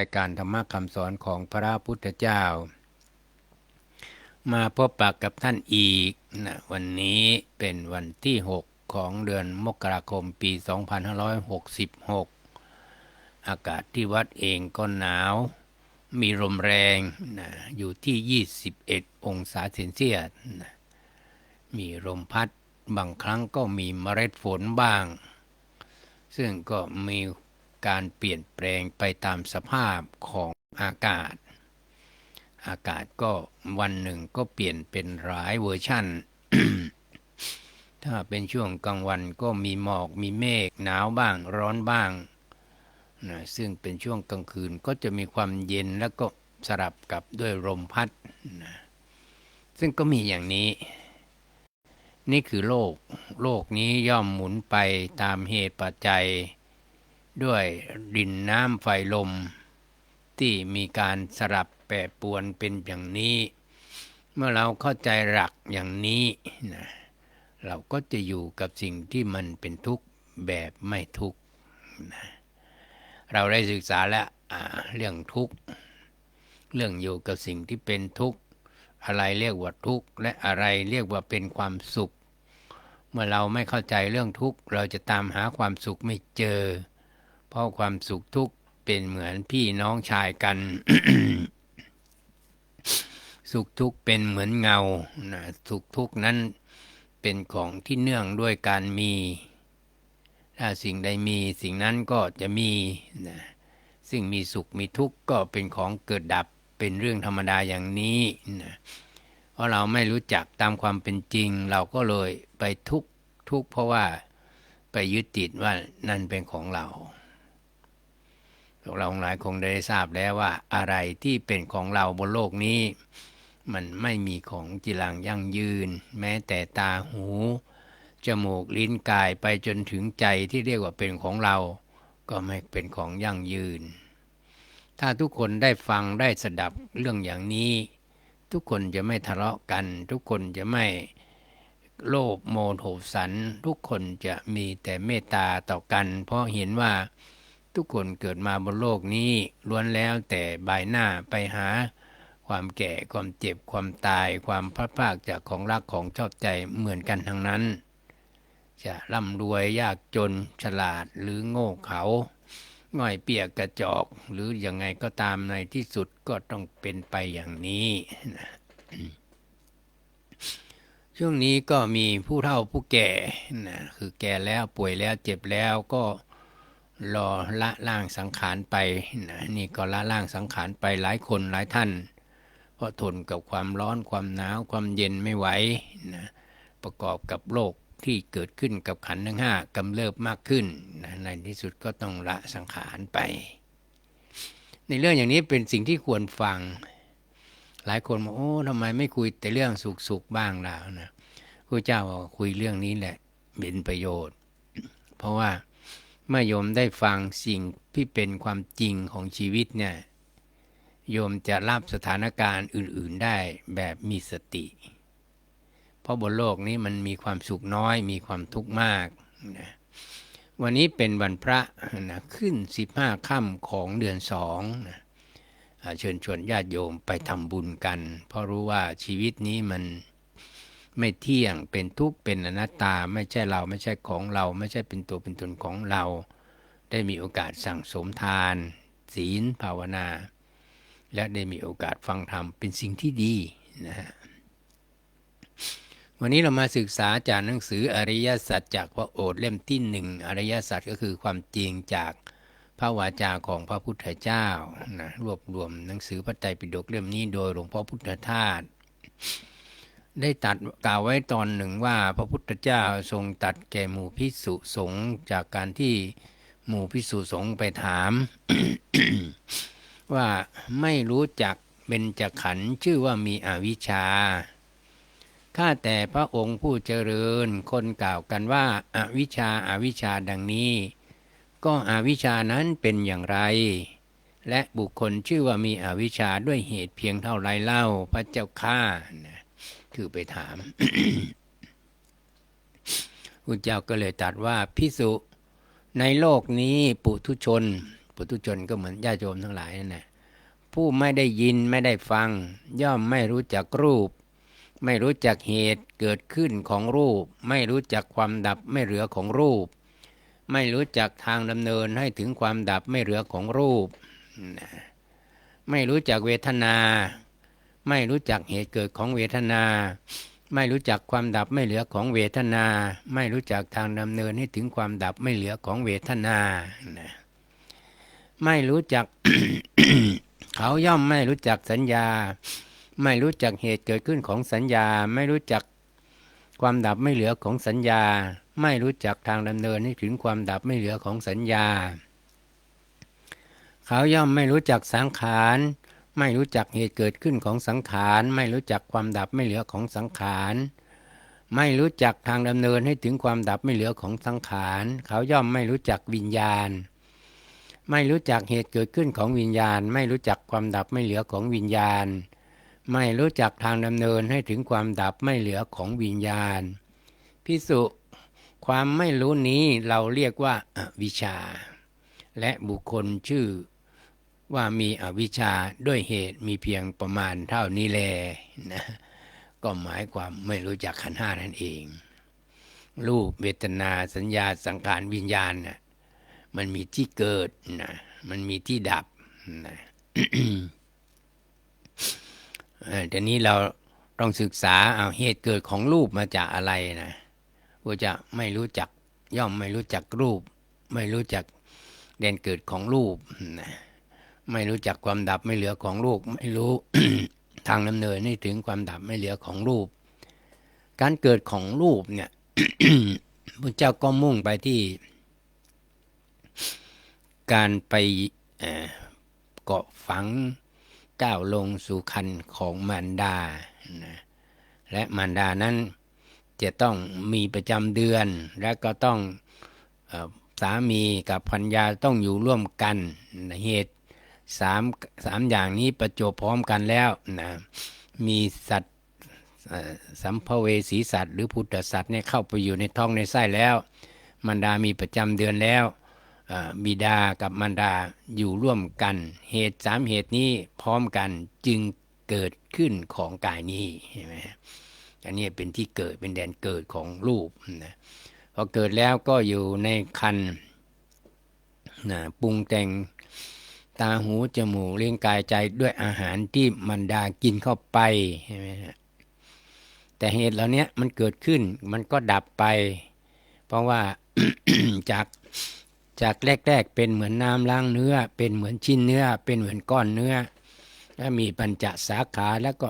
รายการธรรมะคำสอนของพระพุทธเจ้า มาพบปะกับท่านอีกนะวันนี้เป็นวันที่ 6 ของเดือนมกราคมปี 2566 อากาศที่วัดเองก็หนาว มีลมแรงนะอยู่ที่ 21 องศาเซนเซียสนะมีลมพัดบางครั้งก็มีเมล็ดฝนบ้าง ซึ่งก็มี การเปลี่ยนแปลงไปตามสภาพของอากาศ อากาศก็วันหนึ่งก็เปลี่ยนเป็นหลายเวอร์ชั่น ถ้าเป็นช่วงกลางวันก็มีหมอกมีเมฆหนาวบ้างร้อนบ้างนะซึ่งเป็นช่วงกลางคืนก็จะมีความเย็นแล้วก็สลับกับด้วยลมพัดนะซึ่งก็มีอย่างนี้ นี่คือโลก โลกนี้ย่อมหมุนไปตามเหตุปัจจัย ด้วยดินน้ำไฟลม ที่มีการสลับแปรปรวนเป็นอย่างนี้ เมื่อเราเข้าใจหลักอย่างนี้นะเราก็จะอยู่กับสิ่งที่มันเป็นทุกข์แบบไม่ทุกข์นะเราได้ศึกษาแล้วเรื่องทุกข์เรื่องอยู่กับสิ่งที่เป็นทุกข์อะไรเรียกว่าทุกข์และอะไรเรียกว่าเป็นความสุข เมื่อเราไม่เข้าใจเรื่องทุกข์เราจะตามหาความสุขไม่เจอ เพราะความสุขทุกข์เป็นเหมือนพี่น้องชายกัน สุขทุกข์เป็นเหมือนเงานะสุขทุกข์นั้นเป็นของที่เนื่องด้วยการมี ถ้าสิ่งใดมีสิ่งนั้นก็จะมีนะสิ่งมีสุขมีทุกข์ก็เป็นของเกิดดับเป็นเรื่องธรรมดาอย่างนี้นะเพราะเราไม่รู้จักตามความเป็นจริง เราก็เลยไปทุกข์ทุกข์เพราะว่าไปยึดติดว่านั่นเป็นของเรา พวกเราหลายคงได้ทราบแล้วว่าอะไรที่เป็นของเราบนโลกนี้ มันไม่มีของจิรังยั่งยืน แม้แต่ตาหูจมูกลิ้นกายไปจนถึงใจที่เรียกว่าเป็นของเรา ก็ไม่เป็นของยั่งยืน ถ้าทุกคนได้ฟังได้สดับเรื่องอย่างนี้ ทุกคนจะไม่ทะเลาะกัน ทุกคนจะไม่โลภโมโทสัน ทุกคนจะมีแต่เมตตาต่อกัน เพราะเห็นว่า ทุกคนเกิดมาบนโลกนี้ล้วนแล้วแต่บายหน้าไปหา ความแก่ความเจ็บความตาย ความพลาดพลาดจากของรักของชอบใจเหมือนกันทั้งนั้น จะร่ำรวยยากจนฉลาดหรือโง่เขาง่อยเปียกกระจอก หรืออยังไงก็ตามในที่สุดก็ต้องเป็นไปอย่างนี้นะช่วงนี้ก็มีผู้เฒ่าผู้แก่นะคือแก่แล้วป่วยแล้วเจ็บแล้วก็ รอละล่างสังขารไปนะนี่ก็ละล่างสังขารไปหลายคนหลายท่าน เพราะทนกับความร้อนความหนาวความเย็นไม่ไหวนะประกอบกับโรคที่เกิดขึ้นกับขันธ์ทั้งห้ากำเริบมากขึ้นนะในที่สุดก็ต้องละสังขารไป ในเรื่องอย่างนี้เป็นสิ่งที่ควรฟัง หลายคนบอกโอ้ทำไมไม่คุยแต่เรื่องสุขๆบ้างล่ะนะพระเจ้าบอกคุยเรื่องนี้แหละเป็นประโยชน์ เพราะว่า เมื่อโยมได้ฟังสิ่งที่เป็นความจริงของชีวิตเนี่ยโยมจะรับสถานการณ์อื่น ๆได้แบบมีสติ เพราะบนโลกนี้มันมีความสุขน้อย มีความทุกข์มากนะวันนี้เป็นวันพระนะขึ้น 15ค่ำของเดือนสองนะเชิญชวนญาติโยมไปทำบุญกัน เพราะรู้ว่าชีวิตนี้มัน ไม่เที่ยงเป็นทุกข์เป็นอนัตตาไม่ใช่เราไม่ใช่ของเรา ไม่ใช่เป็นตัวเป็นตนของเรา ได้มีโอกาสสั่งสมทาน ศีลภาวนา และได้มีโอกาสฟังธรรมเป็นสิ่งที่ดีนะฮะวันนี้เรามาศึกษาจากหนังสืออริยสัจจากพระโอษฐ์เล่มที่หนึ่งอริยสัจก็คือความจริงจากพระวาจาของพระพุทธเจ้านะรวบรวมหนังสือพระไตรปิฎกเล่มนี้โดยหลวงพ่อพุทธทาส ได้ตัดกล่าวไว้ตอนหนึ่งว่าพระพุทธเจ้าทรงตัดแก่หมู่พิสุสงฆ์จากการที่หมู่พิสุสงฆ์ไปถาม ว่าไม่รู้จักเบญจขันธ์ชื่อว่ามีอวิชชาข้าแต่พระองค์ผู้เจริญคนกล่าวกันว่าอาวิชชาอาวิชชาดังนี้ ก็อวิชชานั้นเป็นอย่างไร และบุคคลชื่อว่ามีอวิชชาด้วยเหตุเพียงเท่าไรเล่าพระเจ้าข้านะ คือไปถามพุทธเจ้าก็เลยตรัสว่าพิสุในโลกนี้ปุถุชน ปุถุชนก็เหมือนญาติโยมทั้งหลายนั่นแหละผู้ไม่ได้ยินไม่ได้ฟัง ย่อมไม่รู้จักรูป ไม่รู้จักเหตุเกิดขึ้นของรูป ไม่รู้จักความดับไม่เหลือของรูป ไม่รู้จักทางดำเนินให้ถึงความดับไม่เหลือของรูป ไม่รู้จักเวทนา ไม่รู้จักเหตุเกิดของเวทนา ไม่รู้จักความดับไม่เหลือของเวทนา ไม่รู้จักทางดำเนินให้ถึงความดับไม่เหลือของเวทนานะไม่รู้จักเขาย่อมไม่รู้จักสัญญา ไม่รู้จักเหตุเกิดขึ้นของสัญญา ไม่รู้จักความดับไม่เหลือของสัญญา ไม่รู้จักทางดำเนินให้ถึงความดับไม่เหลือของสัญญา เขาย่อมไม่รู้จักสังขาร ไม่รู้จักเหตุเกิดขึ้นของสังขาร ไม่รู้จักความดับไม่เหลือของสังขาร ไม่รู้จักทางดำเนินให้ถึงความดับไม่เหลือของสังขาร เขาย่อมไม่รู้จักวิญญาณ ไม่รู้จักเหตุเกิดขึ้นของวิญญาณ ไม่รู้จักความดับไม่เหลือของวิญญาณ ไม่รู้จักทางดำเนินให้ถึงความดับไม่เหลือของวิญญาณพิสุความไม่รู้นี้เราเรียกว่าวิชา และบุคคลชื่อ ว่ามีอวิชชาด้วยเหตุมีเพียงประมาณเท่านี้แลนะก็หมายความไม่รู้จักขันห้านั่นเอง รูปเวทนาสัญญาสังขารวิญญาณน่ะมันมีที่เกิดนะมันมีที่ดับนะเอ่อทีนี้เราต้องศึกษาเอาเหตุเกิดของรูปมาจากอะไรนะว่าจะไม่รู้จักย่อมไม่รู้จักรูป ไม่รู้จักแดนเกิดของรูปนะ ไม่รู้จักความดับไม่เหลือของรูปไม่รู้ทางดำเนินให้ถึงความดับไม่เหลือของรูป การเกิดของรูปเนี่ยพระเจ้าก็มุ่งไปที่ การไปเกาะฝังก้าวลงสู่คันของมารดานะและมารดานั้นจะต้องมีประจำเดือน และก็ต้องอสามีกับพัญญาต้องอยู่ร่วมกัน เหตุ สามสามอย่างนี้ประจบพร้อมกันแล้วนะมีสัตว์สัมภเวสีสัตว์หรือพุทธสัตว์เนี่ยเข้าไปอยู่ในท้องในไส้แล้วมารดามีประจำเดือนแล้วบิดากับมารดาอยู่ร่วมกัน เหตุสามเหตุนี้พร้อมกันจึงเกิดขึ้นของกายนี้ใช่ไหมอันนี้เป็นที่เกิดเป็นแดนเกิดของรูปนะพอเกิดแล้วก็อยู่ในคันนะปรุงแต่ง ตาหูจมูกเลี้ยงกายใจด้วยอาหารที่มารดากินเข้าไปใช่ไหมฮะแต่เหตุเหล่านี้มันเกิดขึ้นมันก็ดับไป เพราะว่าจากจากแรกๆเป็นเหมือนน้ำล้างเนื้อ เป็นเหมือนชิ้นเนื้อ เป็นเหมือนก้อนเนื้อแล้วมีปัญจสาขาแล้วก็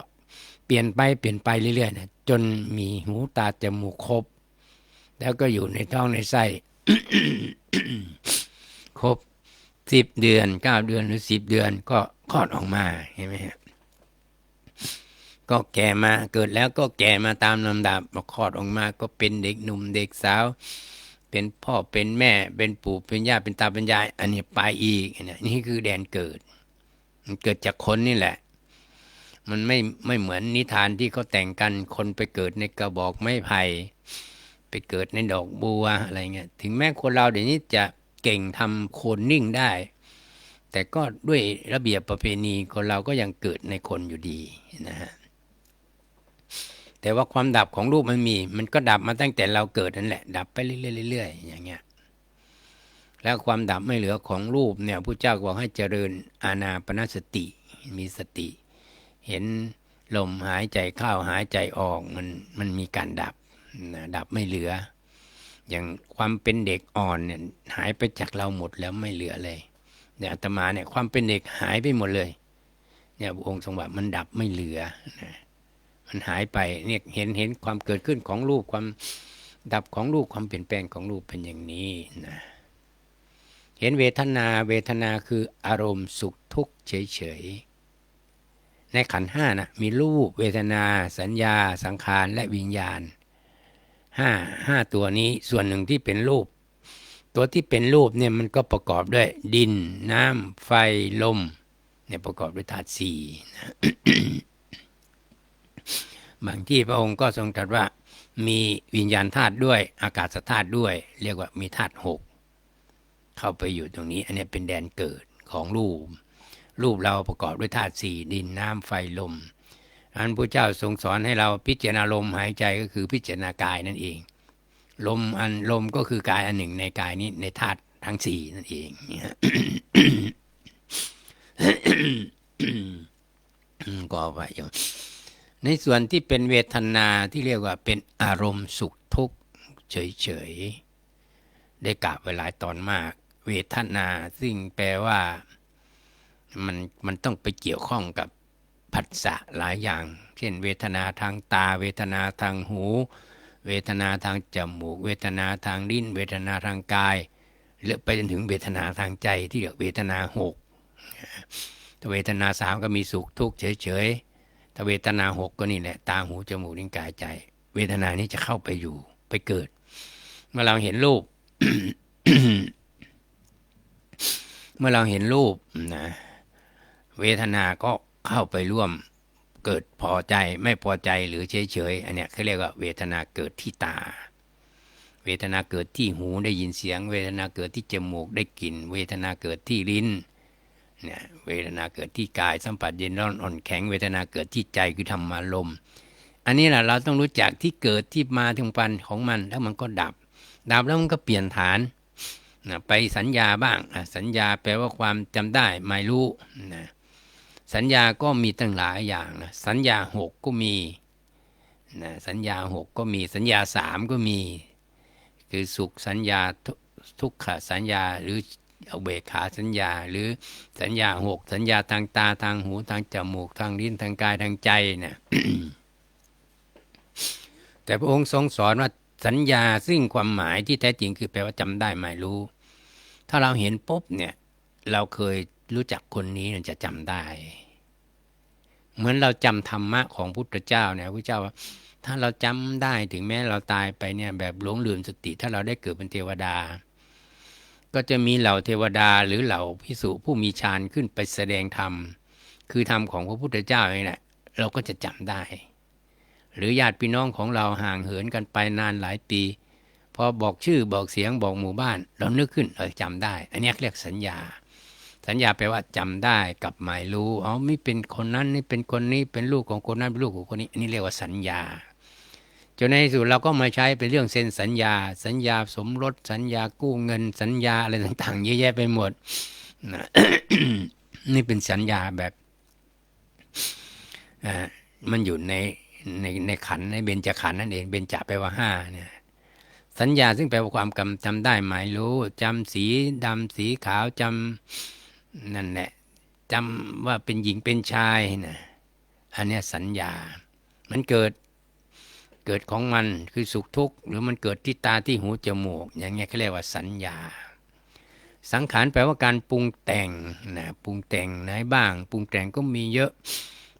เปลี่ยนไปเปลี่ยนไปเรื่อยๆนะจนมีหูตาจมูกครบ แล้วก็อยู่ในท้องในไส้ครบ สิบเดือนเก้าเดือนหรือสิบเดือนก็คลอดออกมาเห็นไหมฮะก็แก่มาเกิดแล้วก็แก่มาตามลำดับพอคลอดออกมาก็เป็นเด็กหนุ่มเด็กสาว เป็นพ่อเป็นแม่เป็นปู่เป็นย่าเป็นตาเป็นยาย อันนี้ไปอีกเนี่ยนี่คือแดนเกิด มันเกิดจากคนนี่แหละ มันไม่ไม่เหมือนนิทานที่เขาแต่งกันคนไปเกิดในกระบอกไม้ไผ่ไปเกิดในดอกบัวอะไรเงี้ยถึงแม้คนเราเดี๋ยวนี้จะ เก่งทำโคนนิ่งได้ แต่ก็ด้วยระเบียบประเพณีคนเราก็ยังเกิดในคนอยู่ดีนะฮะแต่ว่าความดับของรูปมันมี มันก็ดับมาตั้งแต่เราเกิดนั่นแหละ ดับไปเรื่อยๆอยๆอย่างเงี้ยแล้วความดับไม่เหลือของรูปเนี่ยผู้เจ้าบอกให้เจริญอานาปนสติ มีสติ เห็นลมหายใจเข้าหายใจออกมันมันมีการดับนะดับไม่เหลือ อย่างความเป็นเด็กอ่อนเนี่ยหายไปจากเราหมดแล้วไม่เหลือเลยเนี่ยอาตมาเนี่ยความเป็นเด็กหายไปหมดเลย เนี่ยองค์ทรงว่ามันดับไม่เหลือนะมันหายไปเนี่ยเห็นเห็นความเกิดขึ้นของรูปความดับของรูปความเปลี่ยนแปลงของรูปเป็นอย่างนี้นะเห็นเวทนาเวทนาคืออารมณ์สุขทุกข์เฉยๆในขันห้านะมีรูปเวทนา สัญญา สังขารและวิญญาณ ห้าห้าตัวนี้ส่วนหนึ่งที่เป็นรูป ตัวที่เป็นรูปเนี่ยมันก็ประกอบด้วย ดิน น้ำไฟลมเนี่ยประกอบด้วยธาตุสี่นะบางที่พระองค์ก็ทรงตรัสว่ามีวิญญาณธาตุด้วย อากาศธาตุด้วย เรียกว่ามีธาตุหกเข้าไปอยู่ตรงนี้ อันนี้เป็นแดนเกิดของรูป รูปเราประกอบด้วยธาตุสี่ดินน้ำไฟลม อันพระเจ้าทรงสอนให้เราพิจารณาลมหายใจก็คือพิจารณากายนั่นเอง ลมอันลมก็คือกายอันหนึ่งในกายนี้ในธาตุทั้งสี่นั่นเองเนี่ยก็ไปอยู่ในส่วนที่เป็นเวทนาที่เรียกว่าเป็นอารมณ์สุขทุกข์เฉยๆได้กล่าวไว้หลายตอนมาก เวทนาซึ่งแปลว่ามันมันต้องไปเกี่ยวข้องกับ ผัสสะหลายอย่าง เช่น เวทนาทางตา เวทนาทางหู เวทนาทางจมูก เวทนาทางลิ้น เวทนาทางกายเลือไปจนถึงเวทนาทางใจที่เรียกเวทนาหกเวทนาสามก็มีสุขทุกข์เฉยๆถ้าเวทนาหกก็นี่แหละตาหูจมูกลิ้นกายใจ เวทนานี้จะเข้าไปอยู่ไปเกิด เมื่อเราเห็นรูป เมื่อเราเห็นรูปนะเวทนาก็ เข้าไปร่วมเกิดพอใจไม่พอใจหรือเฉยๆอันเนี้ยเขาเรียกว่าเวทนาเกิดที่ตา เวทนาเกิดที่หูได้ยินเสียง เวทนาเกิดที่จมูกได้กลิ่น เวทนาเกิดที่ลิ้นเนี่ยเวทนาเกิดที่กายสัมผัสเย็นร้อนอ่อนแข็งเวทนาเกิดที่ใจคือธรรมารมอันนี้แหละเราต้องรู้จักที่เกิดที่มาถึงปันของมันแล้วมันก็ดับ ดับแล้วมันก็เปลี่ยนฐานนะไปสัญญาบ้างสัญญาแปลว่าความจำได้ไม่รู้นะ สัญญาก็มีตั้งหลายอย่างนะสัญญาหกก็มีนะสัญญาหกก็มีสัญญาสามก็มี คือสุขสัญญาทุกขสัญญาหรือเอาเบกขาสัญญา หรือสัญญาหกสัญญาทางตาทางหูทางจมูกทางลิ้นทางกายทางใจนะแต่พระองค์ทรงสอนว่าสัญญาซึ่งความหมายที่แท้จริงคือแปลว่าจำได้หมายรู้ ถ้าเราเห็นปุ๊บเนี่ย เราเคย รู้จักคนนี้จะจำได้ เหมือนเราจำธรรมะของพุทธเจ้าเนี่ยพระเจ้าว่าถ้าเราจำได้ถึงแม้เราตายไปเนี่ยแบบหลงลืมสติ ถ้าเราได้เกิดเป็นเทวดา ก็จะมีเหล่าเทวดาหรือเหล่าพิสุผู้มีฌานขึ้นไปแสดงธรรม คือธรรมของพระพุทธเจ้าเองแหละเราก็จะจำได้ หรือญาติพี่น้องของเราห่างเหินกันไปนานหลายปีพอบอกชื่อบอกเสียงบอกหมู่บ้าน เรานึกขึ้นเออจำได้ อันนี้เรียกสัญญา สัญญาแปลว่าจำได้กับหมายรู้อ๋อไม่เป็นคนนั้นนี่เป็นคนนี้เป็นลูกของคนนั้นเป็นลูกของคนนี้อันนี้เรียกว่าสัญญาจนในที่สุดเราก็มาใช้เป็นเรื่องเซ็นสัญญา สัญญาสมรสสัญญากู้เงิน สัญญาอะไรต่างๆเยอะแยะไปหมดนี่เป็นสัญญาแบบอ่ามันอยู่ในในในขันในเบญจขันนั่นเองเบญจแปลว่าห้าเนี่ยสัญญาซึ่งแปลว่าความกำจำได้หมายรู้จำสีดำสีขาวจำ นั่นแหละจำว่าเป็นหญิงเป็นชายนะอันนี้สัญญา มันเกิดเกิดของมันคือสุขทุกข์หรือมันเกิดที่ตาที่หูจมูก อย่างเงี้ยเขาเรียกว่าสัญญา สังขารแปลว่าการปรุงแต่งนะปรุงแต่งไหนบ้าง ปรุงแต่งก็มีเยอะ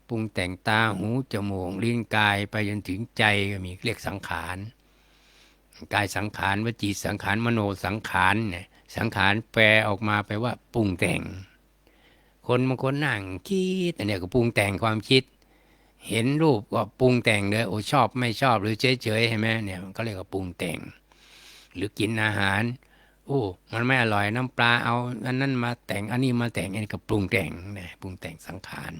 ปรุงแต่งตาหูจมูกลิ้นกายไปจนถึงใจก็มีเรียกสังขารกายสังขารวจีสังขารมโนสังขารเนี่ย สังขารแปลออกมาแปว่าปรุงแต่ง คนบางคนนั่งคิดอันนี้ก็ปรุงแต่งความคิด เห็นรูปก็ปรุงแต่งเลยโอ้ชอบไม่ชอบหรือเฉยเฉยใช่ไหมเนี่ยมันก็เรียกว่าปรุงแต่ง หรือกินอาหารโอ้มันไม่อร่อยน้ำปลาเอาอันนั้นมาแต่งอันนี้มาแต่งอันนี้ก็ปรุงแต่งนะปรุงแต่งสังขาร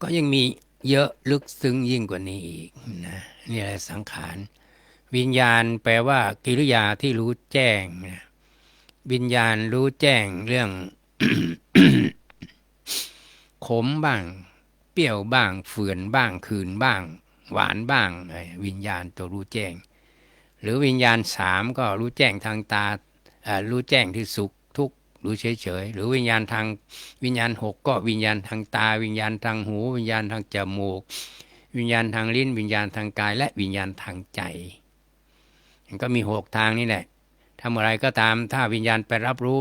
ก็ยังมีเยอะลึกซึ้งยิ่งกว่านี้อีกนะนี่แหละสังขาร วิญญาณแปลว่า กิริยาที่รู้แจ้งนะวิญญาณรู้แจ้งเรื่อง ขมบ้าง เปรี้ยวบ้างเฝื่อนบ้าง คืนบ้าง หวานบ้าง วิญญาณตัวรู้แจ้ง หรือวิญญาณสามก็รู้แจ้งทางตารู้แจ้งที่สุขทุกข์รู้เฉยเฉยหรือวิญญาณทางวิญญาณหกก็วิญญาณทางตา วิญญาณทางหู วิญญาณทางจมูก วิญญาณทางลิ้น วิญญาณทางกาย และวิญญาณทางใจ มันก็มีหกทางนี่แหละทำอะไรก็ตามถ้าวิญญาณไปรับรู้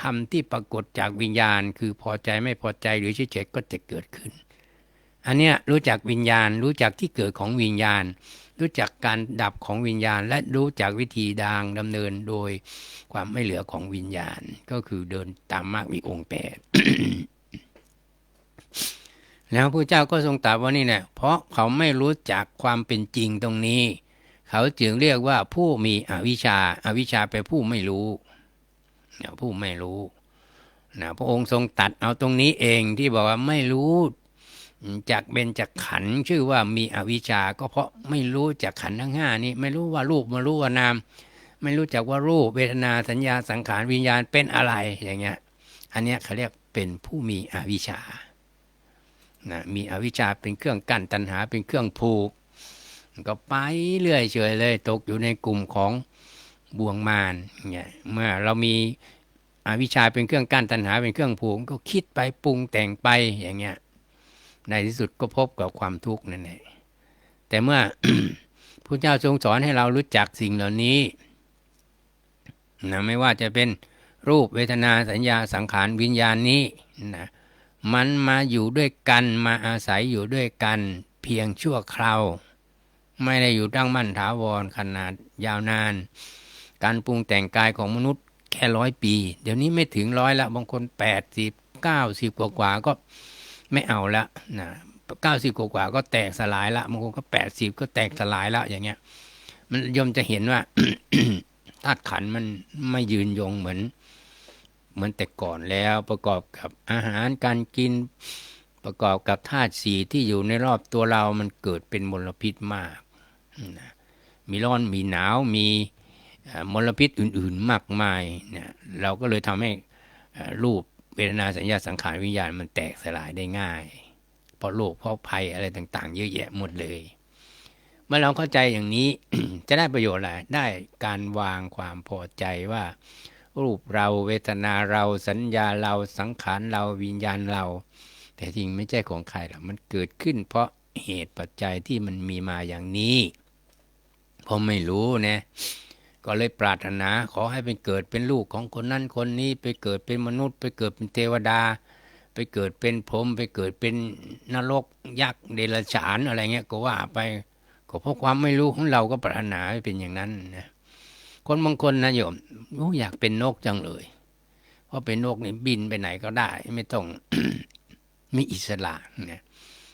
ทำที่ปรากฏจากวิญญาณ คือพอใจไม่พอใจหรือเฉยๆก็จะเกิดขึ้น อันเนี้ยรู้จักวิญญาณ รู้จักที่เกิดของวิญญาณ รู้จักการดับของวิญญาณ และรู้จักวิธีดางดำเนินโดยความไม่เหลือของวิญญาณ ก็คือเดินตามมากมีองค์แปดแล้วพระเจ้าก็ทรงตรัสว่านี่แหละเพราะเขาไม่รู้จักความเป็นจริงตรงนี้ เขาจึงเรียกว่าผู้มีอวิชชาอาวิชชาแปผู้ไม่รู้นะผู้ไม่รู้นะพระองค์ทรงตัดเอาตรงนี้เองที่บอกว่าไม่รู้จากเบญจากขันชื่อว่ามีอวิชชา ก็เพราะไม่รู้จากขันทั้งห้านี้ไม่รู้ว่ารูปไม่รู้ว่านาม ไม่รู้จักว่ารูปเวทนาสัญญาสังขารวิญญาณเป็นอะไรอย่างเงี้ย อันเนี้ยเขาเรียกเป็นผู้มีอวิชชานะมีอวิชชาเป็นเครื่องกั้นตัณหาเป็นเครื่องผูก ก็ไปเรื่อยเฉยเลย ตกอยู่ในกลุ่มของบ่วงมารเนี่ยเมื่อเรามีอวิชาเป็นเครื่องกั้นตัณหาเป็นเครื่องผูกก็คิดไปปรุงแต่งไปอย่างเงี้ยในที่สุดก็พบกับความทุกข์นั่นเองแต่เมื่อพระเจ้าทรงสอนให้เรารู้จักสิ่งเหล่านี้นะไม่ว่าจะเป็นรูปเวทนาสัญญาสังขารวิญญาณนี้นะมันมาอยู่ด้วยกันมาอาศัยอยู่ด้วยกันเพียงชั่วคราว ไม่ได้อยู่ตั้งมั่นถาวรขนาดยาวนาน การปรุงแต่งกายของมนุษย์แค่ร้อยปี เดี๋ยวนี้ไม่ถึงร้อยละบางคนแปดสิบเก้าสิบกว่ากว่าก็ไม่เอาละนะเก้าสิบกว่ากว่าก็แตกสลายละบางคนก็แปดสิบก็แตกสลายละอย่างเงี้ย มันยมจะเห็นว่าธาตุขันมันไม่ยืนยงเหมือน เหมือนแต่ก่อนแล้วประกอบกับอาหารการกิน ประกอบกับธาตุสีที่อยู่ในรอบตัวเรามันเกิดเป็นมลพิษมากนะมีร้อนมีหนาวมีมลพิษอื่น ๆมากมายนะเราก็เลยทำให้รูปเวทนาสัญญาสังขารวิญญาณมันแตกสลายได้ง่าย เพราะโรคเพราะภัยอะไรต่าง ๆ เยอะแยะหมดเลย เมื่อเราเข้าใจอย่างนี้จะได้ประโยชน์อะไรได้การวางความพอใจว่า รูปเราเวทนาเราสัญญาเราสังขารเราวิญญาณเรา แต่จริงไม่ใช่ของใครหรอกมันเกิดขึ้น เพราะเหตุปัจจัยที่มันมีมาอย่างนี้เพราะไม่รู้นะก็เลยปรารถนาขอให้เป็นเกิดเป็นลูกของคนนั้นคนนี้ ไปเกิดเป็นมนุษย์ ไปเกิดเป็นเทวดา ไปเกิดเป็นพรหมไปเกิดเป็นนรกยักษ์เดรัจฉานอะไรเงี้ยก็ว่าไปก็เพราะความไม่รู้ของเราก็ปรารถนาให้เป็นอย่างนั้นนะคนบางคนนะโยมโอ้อยากเป็นนกจังเลย เพราะเป็นนกนี่บินไปไหนก็ได้ ไม่ต้อง มีอิสระเนี่ย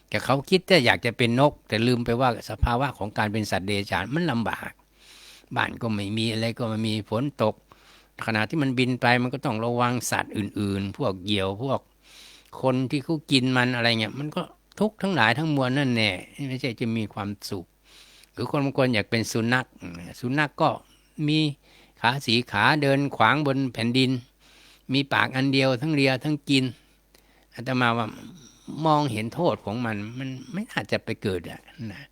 แต่เขาคิดแต่อยากจะเป็นนก แต่ลืมไปว่าสภาวะของการเป็นสัตว์เดรัจฉานมันลำบาก บ้านก็ไม่มีอะไรก็ไม่มีฝนตก ขณะที่มันบินไปมันก็ต้องระวังสัตว์อื่น ๆ พวกเหยี่ยวพวกคนที่เขากินมันอะไรเงี้ยมันก็ทุกข์ทั้งหลายทั้งมวลนั่นแน่ไม่ใช่จะมีความสุขหรือคนบางคนอยากเป็นสุนัข สุนัขก็มีขาสีขาเดินขวางบนแผ่นดิน มีปากอันเดียวทั้งเลียทั้งกิน อาตมาว่ามองเห็นโทษของมัน มันไม่น่าจะไปเกิดอะนะ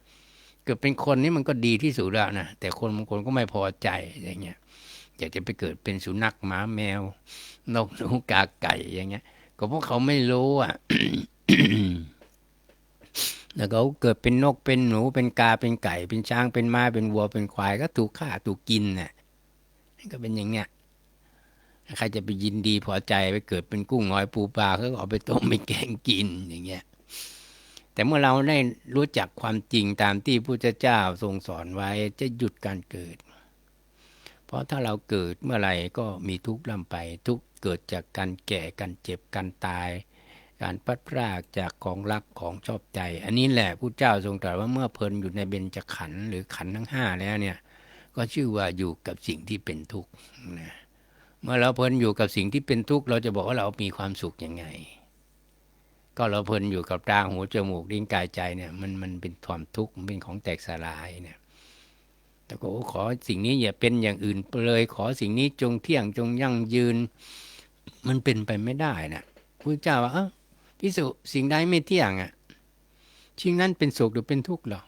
เกิดเป็นคนนี่มันก็ดีที่สุดแล้วนะแต่คนบางคนก็ไม่พอใจอย่างเงี้ยอยากจะไปเกิดเป็นสุนัขหมาแมวนกหนูกาไก่อย่างเงี้ย ก็เพราะเขาไม่รู้อะแล้วเขาเกิดเป็นนกเป็นหนูเป็นกาเป็นไก่ เป็นช้างเป็นม้าเป็นวัวเป็นควาย ก็ถูกฆ่าถูกกินน่ะก็เป็นอย่างเงี้ย ใครจะไปยินดีพอใจไปเกิดเป็นกุ้งหอยปูปลาเขาเอาไปต้มไปแกงกินอย่างเงี้ยแต่เมื่อเราได้รู้จักความจริงตามที่พระเจ้าทรงสอนไว้จะหยุดการเกิด เพราะถ้าเราเกิดเมื่อไหร่ก็มีทุกข์ล่ำไป ทุกเกิดจากการแก่การเจ็บการตาย การพลัดพรากจากของรักของชอบใจ อันนี้แหละพระเจ้าทรงตรัสว่าเมื่อเพลินอยู่ในเบญจขันธ์หรือขันธ์ทั้งห้าแล้วเนี่ยก็ชื่อว่าอยู่กับสิ่งที่เป็นทุกข์นะ เมื่อเราเพลินอยู่กับสิ่งที่เป็นทุกข์เราจะบอกว่าเรามีความสุขยังไง ก็เราเพลินอยู่กับตาหูจมูกลิ้นกายใจเนี่ยมันมันเป็นความทุกข์มันเป็นของแตกสลายเนี่ยแต่ก็ขอสิ่งนี้อย่าเป็นอย่างอื่นเลยขอสิ่งนี้จงเที่ยงจงยั่งยืน มันเป็นไปไม่ได้นะพระเจ้าว่าเอ้าพิสุสิ่งใดไม่เที่ยงอะสิ่งนั้นเป็นสุขหรือเป็นทุกข์หรอ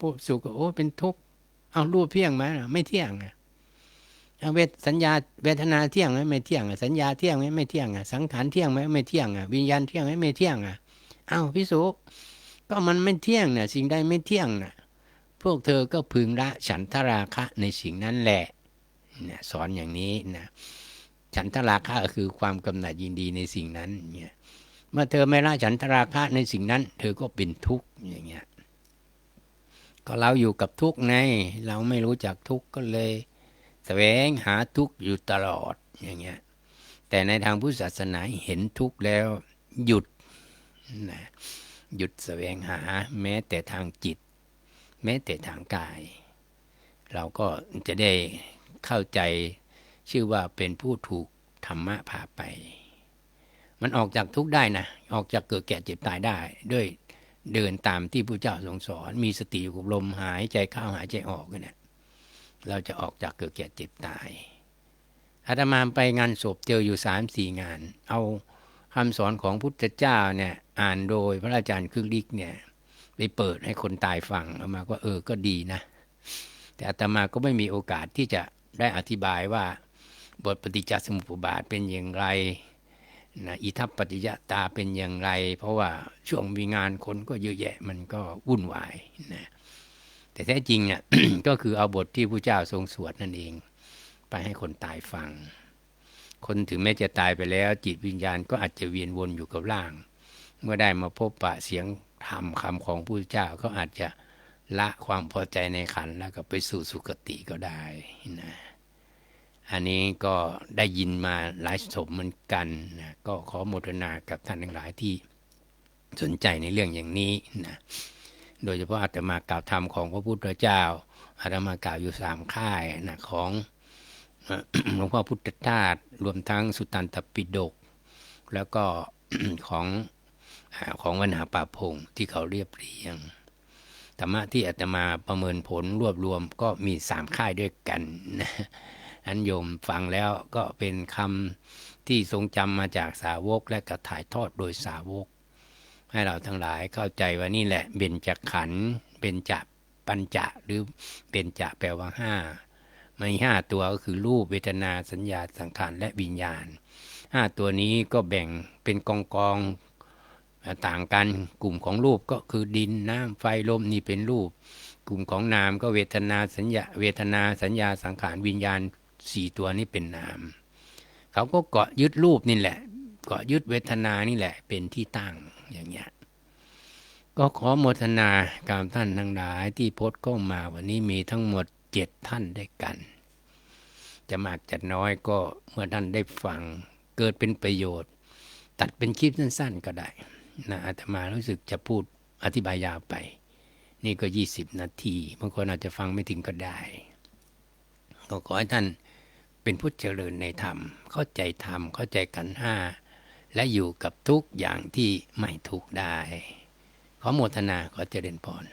พวกสุขก็โอ้เป็นทุกข์เอารูปเที่ยงไหมล่ะไม่เที่ยงอะ เอาเวทสัญญาเวทนาเที่ยงไหมไม่เที่ยงอะสัญญาเที่ยงไหมไม่เที่ยงอะสังขารเที่ยงไหมไม่เที่ยงอะวิญญาณเที่ยงไหมไม่เที่ยงอะเอ้าพิสุก็มันไม่เที่ยงน่ะสิ่งใดไม่เที่ยงน่ะ พวกเธอก็พึงละฉันทราคะในสิ่งนั้นแหละเนี่ยสอนอย่างนี้นะฉันทราคะคือความกำหนัดยินดีในสิ่งนั้นเนี่ยเมื่อเธอไม่ละฉันทราคะในสิ่งนั้น เธอก็เป็นทุกข์อย่างเงี้ยก็เราอยู่กับทุกข์ไงเราไม่รู้จักทุกข์ก็เลย แสวงหาทุกข์อยู่ตลอดอย่างเงี้ยแต่ในทางพุทธศาสนาเห็นทุกข์แล้วหยุดนะหยุดแสวงหาแม้แต่ทางจิต แม้แต่ทางกาย เราก็จะได้เข้าใจชื่อว่าเป็นผู้ถูกธรรมะพาไป มันออกจากทุกข์ได้นะ ออกจากเกิดแก่เจ็บตายได้ ด้วยเดินตามที่พระเจ้าทรงสอน มีสติอยู่กับลมหายใจเข้าหายใจออกเนี่ย เราจะออกจากเกิดแก่เจ็บตายอาตมาไปงานศพเจออยู่สามสี่งาน เอาคำสอนของพุทธเจ้าเนี่ยอ่านโดยพระอาจารย์ครึ่งลิกเนี่ยไปเปิดให้คนตายฟังอามาก็เออก็ดีนะ แต่อาตมาก็ไม่มีโอกาสที่จะได้อธิบายว่าบทปฏิจจสมุปบาทเป็นอย่างไรนะอิทัปปัจจยตาเป็นอย่างไร เพราะว่าช่วงมีงานคนก็เยอะแยะมันก็วุ่นวายนะ แต่แท้จริงเนี่ยก็คือเอาบทที่พระเจ้าทรงสวดนั่นเอง ไปให้คนตายฟัง คนถึงแม้จะตายไปแล้ว จิตวิญญาณก็อาจจะเวียนวนอยู่กับร่าง เมื่อได้มาพบปะเสียงธรรมคำของพระเจ้าก็อาจจะละความพอใจในขันแล้วก็ไปสู่สุคติก็ได้นะอันนี้ก็ได้ยินมาหลายสมเหมือนกันนะก็ขอโมทนากับท่านทั้งหลายที่สนใจในเรื่องอย่างนี้นะ โดยเฉพาะอาตมากล่าวธรรมของพระพุทธเจ้าอาตมากล่าวอยู่สามค่ายนะของหลวงพ่อพุทธทาสรวมทั้งสุตตันตปิฎกแล้วก็ของของวันหาป่าพงที่เขาเรียบเรียงธรรมะที่อาตมาประเมินผลรวบรวมก็มีสามค่ายด้วยกันนะอันโยมฟังแล้วก็เป็นคำที่ทรงจำมาจากสาวกและก็ถ่ายทอดโดยสาวก ให้เราทั้งหลายเข้าใจว่านี่แหละเบญจขันธ์เบญจปัญจะหรือเบญจะแปลว่าห้ามีห้าตัวก็คือรูปเวทนาสัญญาสังขารและวิญญาณห้าตัวนี้ก็แบ่งเป็นกองกองต่างกันกลุ่มของรูปก็คือดินน้ำไฟลมนี่เป็นรูป กลุ่มของนามก็เวทนาสัญญาเวทนาสัญญาสังขารวิญญาณสี่ตัวนี้เป็นนามเขาก็เกาะยึดรูปนี่แหละ เกาะยึดเวทนานี่แหละเป็นที่ตั้ง อย่างเงี้ยก็ขอโมทนากับท่านทั้งหลายที่โพสต์เข้ามาวันนี้มีทั้งหมดเจ็ดท่านด้วยกัน จะมากจะน้อยก็เมื่อท่านได้ฟังเกิดเป็นประโยชน์ ตัดเป็นคลิปสั้น ๆ ก็ได้นะอาตมารู้สึกจะพูดอธิบายยาวไป นี่ก็20นาทีบางคนอาจจะฟังไม่ถึงก็ได้ ก็ขอให้ท่านเป็นผู้เจริญในธรรม เข้าใจธรรมเข้าใจกันห้า และอยู่กับทุกอย่างที่ไม่ทุกได้ ขอโมทนาขอเจริญพร